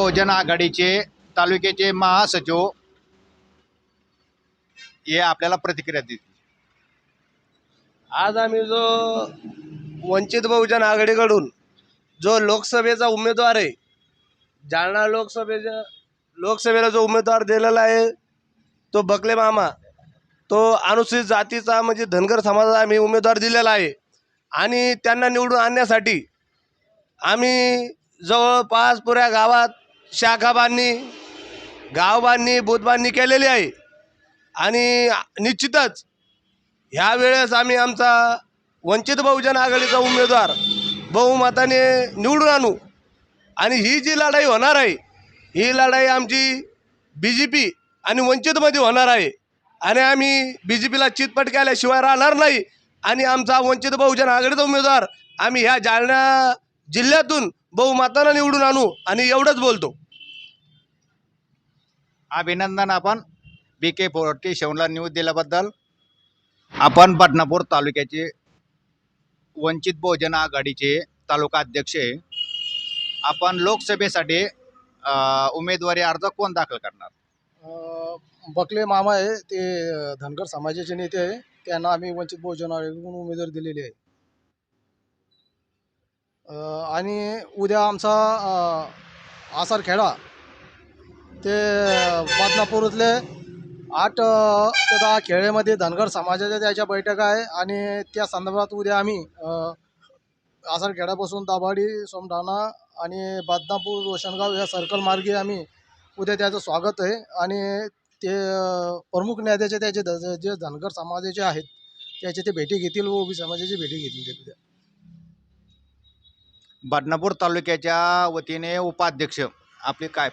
बहुजन आघाडीचे तालुक्याचे महासचिव हे आपल्याला प्रतिक्रिया देतील. आज आम्ही जो वंचित बहुजन आघाडीकडून जो लोकसभेचा उमेदवार आहे जालना लोकसभेच्या लोकसभेला जो उमेदवार दिलेला आहे तो बकले मामा तो अनुसूचित जातीचा म्हणजे धनगर समाजाचा आम्ही उमेदवार दिलेला आहे. आणि त्यांना निवडून आणण्यासाठी आम्ही जवळपास पुऱ्या गावात शाखा बांधणी गाव बांधणी बूथ बांधणी केलेली आहे. आणि निश्चितच ह्या वेळेस आम्ही आमचा वंचित बहुजन आघाडीचा उमेदवार बहुमताने निवडून आणू. आणि ही जी लढाई होणार आहे ही लढाई आमची बी जे पी आणि वंचितमध्ये होणार आहे. आणि आम्ही बी जे पीला चितपट केल्याशिवाय राहणार नाही. आणि आमचा वंचित बहुजन आघाडीचा उमेदवार आम्ही ह्या जालना जिल्ह्यातून बहुमतानं निवडून आणू. आणि एवढंच बोलतो. अभिनंदन आपण बी के फोर्टी सेवनला न्यूज दिल्याबद्दल. आपण बदनापूर तालुक्याचे वंचित बहुजन आघाडीचे तालुका अध्यक्ष आहे. आपण लोकसभेसाठी उमेदवारी अर्ज कोण दाखल करणार? बकले मामा आहे ते धनगर समाजाचे नेते आहे. त्यांना आम्ही वंचित बहुजन आघाडीकडून उमेदवारी दिलेली आहे. आणि उद्या आमचा अ, आसारखेडा ते बदनापूरतले आठ ते दहा खेळेमध्ये धनगर समाजाच्या त्याच्या बैठका आहे आणि त्या संदर्भात उद्या आम्ही अ, आसारखेड्यापासून दाभाडी सोमठाणा आणि बदनापूर रोशनगाव या सर्कल मार्गे आम्ही उद्या त्याचं स्वागत आहे. आणि ते प्रमुख नेत्याचे त्याचे जे धनगर समाजाचे आहेत त्याचे ते भेटी घेतील व ओबी समाजाची भेटी घेतील ते उद्या. बदनापूर तालुक्याच्या वतीने उपाध्यक्ष आपली काय